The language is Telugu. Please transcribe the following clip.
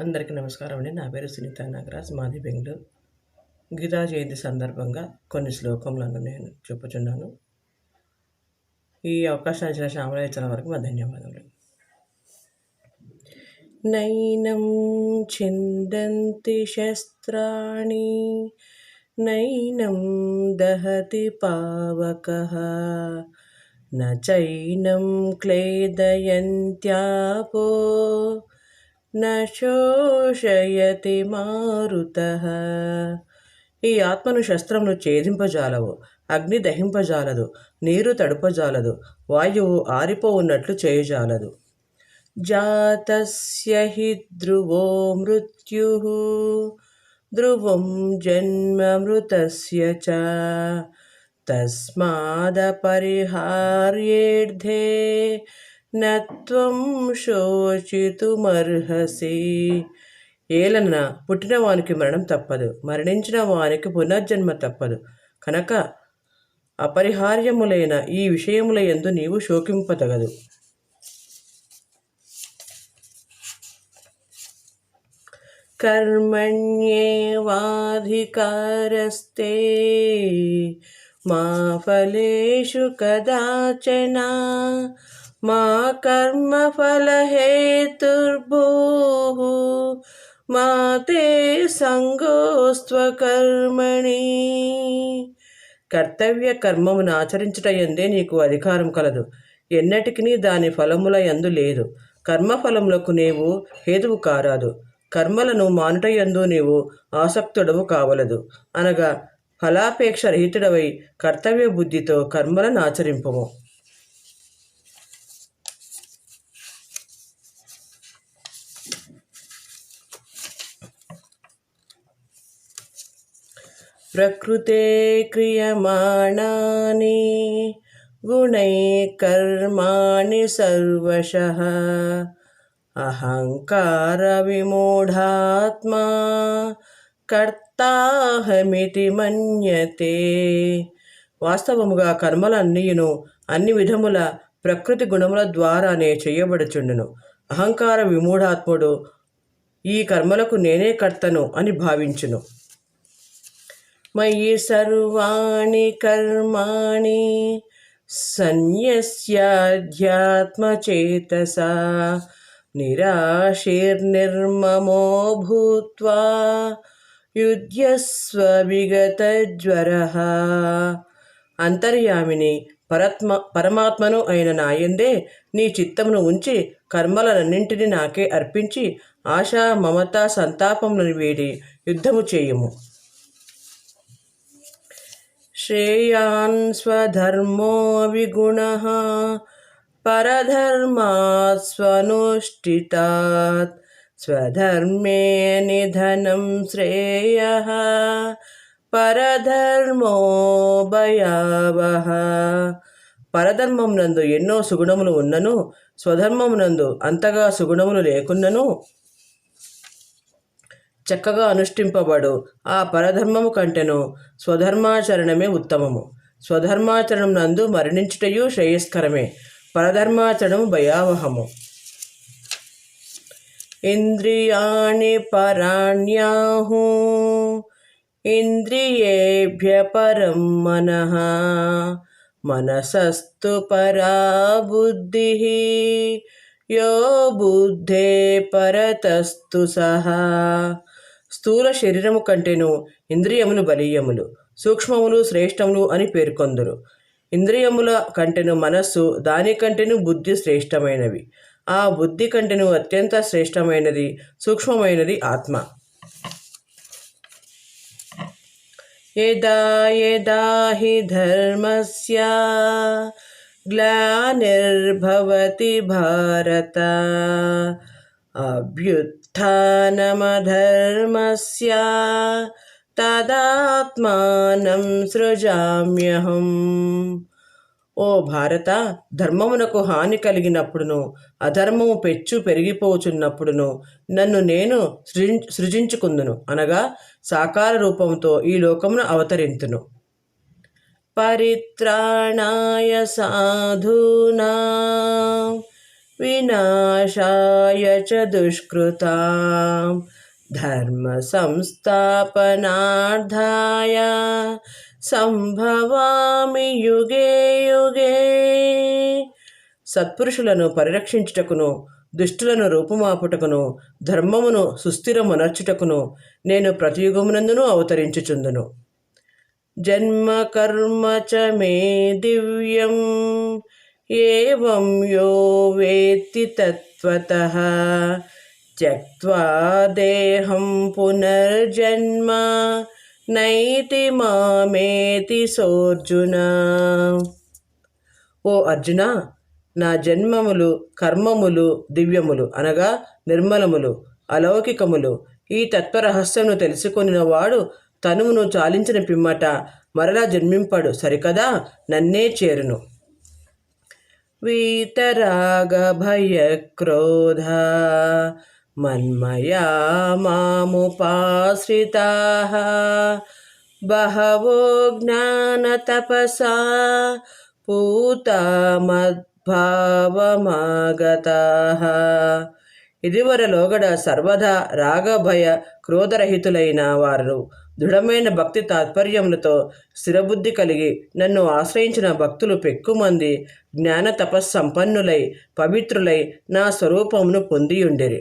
అందరికీ నమస్కారం అండి. నా పేరు సునీత నాగరాజ్. మాది బెంగళూరు. గీతా జయంతి సందర్భంగా కొన్ని శ్లోకములను నేను చెప్పుచున్నాను. ఈ అవకాశాన్ని ఇచ్చిన శ్యామరాజల వరకు మా ధన్యవాదములు. నైనం చిందంతి శస్త్రాణి నైనం దహతి పావక నైనం క్లేదయంత్యాపో న మారుత. ఈ ఆత్మను శస్త్రమును ఛేదింపజాలవు అగ్ని దహింపజాలదు నీరు తడుపజాలదు వాయువు ఆరిపోవున్నట్లు చేయుజాలదు. జాతస్య హి ధ్రువో మృత్యు. ధ్రువం జన్మ మృతస్య చ. నత్వం శోచితుమర్హసి. ఏలన పుట్టిన వానికి మరణం తప్పదు. మరణించిన వానికి పునర్జన్మ తప్పదు. కనుక అపరిహార్యములైన ఈ విషయముల ఎందు నీవు శోకింపతగదు కర్మణ్యేవాధికారస్తే మా ఫలేషు కదాచనా మా కర్మఫలహేతుర్భూ మా తే సంగోస్త్వకర్మణి. కర్తవ్య కర్మమును ఆచరించుట ఎందే నీకు అధికారం కలదు. ఎన్నటికీ దాని ఫలముల ఎందు లేదు. కర్మఫలములకు నీవు హేతువు కారాదు. కర్మలను మానుట ఎందు నీవు ఆసక్తుడవు కావలదు. అనగా ఫలాపేక్ష రహితుడవై కర్తవ్య బుద్ధితో కర్మలను ఆచరింపము. ప్రకృతే క్రియమాణాని గుణై కర్మాణి సర్వశ అహంకార విమూఢాత్మా కర్తాహమితి మన్యతే వాస్తవముగా కర్మలన్నీయును అన్ని విధముల ప్రకృతి గుణముల ద్వారానే చేయబడుచుండును. అహంకార విమూఢాత్ముడు ఈ కర్మలకు నేనే కర్తను అని భావించును. మయి సర్వాణి కర్మాణి సన్యస్యాధ్యాత్మచేతసా నిరాశీర్నిర్మమో భూత్వా యుధ్యస్వ విగతజ్వర అంతర్యామిని పరత్మ పరమాత్మను అయిన నాయందే నీ చిత్తమును ఉంచి కర్మలన్నింటినీ నాకే అర్పించి ఆశా మమత సంతాపములను వీడి యుద్ధము చేయము. శ్రేయాన్ స్వధర్మో విగుణ పరధర్మాత్ స్వధర్మే నిధనం శ్రేయ పరధర్మో భయావహ పరధర్మమునందు ఎన్నో సుగుణములు ఉన్నను స్వధర్మమునందు అంతగా సుగుణములు లేకున్నను చక్కగా అనుష్ఠింపబడు. ఆ పరధర్మము కంటెను స్వధర్మాచరణమే ఉత్తమము. స్వధర్మాచరణం నందు మరణించుటయు శ్రేయస్కరమే. పరధర్మాచరణము భయావహము. ఇంద్రియాణి పరాణ్యాహు ఇంద్రియేభ్య పరం మన మనసస్తు పరా బుద్ధి యో బుద్ధే పరతస్తు సహా స్థూల శరీరము కంటేను ఇంద్రియములు బలీయములు సూక్ష్మములు శ్రేష్టములు అని పేర్కొందురు. ఇంద్రియముల కంటెను మనస్సు దానికంటేను బుద్ధి శ్రేష్టమైనవి. ఆ బుద్ధి కంటెను అత్యంత శ్రేష్టమైనది సూక్ష్మమైనది ఆత్మ. యదా యదా హి ధర్మస్య గ్లానిర్భవతి భారత. అభ్యుత్నమధర్మస్య తదాత్మానం సృజామ్యహం. ఓ భారత ధర్మమునకు హాని కలిగినప్పుడును అధర్మము పెచ్చు పెరిగిపోచున్నప్పుడును నన్ను నేను సృజి సృజించుకుందును అనగా సాకార రూపంతో ఈ లోకమును అవతరింతును. పరిత్రాణాయ సాధూనా వినాశాయ చ దుష్కృతాం ధర్మ సంస్థాపనార్థాయ సంభవామి యుగే యుగే సత్పురుషులను పరిరక్షించుటకును దుష్టులను రూపుమాపుటకును ధర్మమును సుస్థిరమునర్చుటకును నేను ప్రతియుగమునందును అవతరించుచుందును. జన్మ కర్మ చ మే దివ్యం. ఏవం యో వేత్తి తత్వత త్యక్త్వా దేహం పునర్జన్మ నైతి మామేతి సోర్జున ఓ అర్జున నా జన్మములు కర్మములు దివ్యములు అనగా నిర్మలములు అలౌకికములు ఈ తత్వరహస్యమును తెలుసుకొనిన వాడు తనువును చాలించిన పిమ్మట మరలా జన్మింపడు సరికదా? నన్నే చేరును. वीतरागभयक्रोध मन्मया मामुपाश्रिताः। बहवो ज्ञानतपसा पूता मद्भावमागताः। ఇదివర లోగడ ఇదివరలోగడ సర్వదా రాగభయ క్రోధరహితులైన వారు దృఢమైన భక్తి తాత్పర్యములతో స్థిరబుద్ధి కలిగి నన్ను ఆశ్రయించిన భక్తులు పెక్కుమంది జ్ఞాన తపస్సంపన్నులై పవిత్రులై నా స్వరూపమును పొందియుండిరి.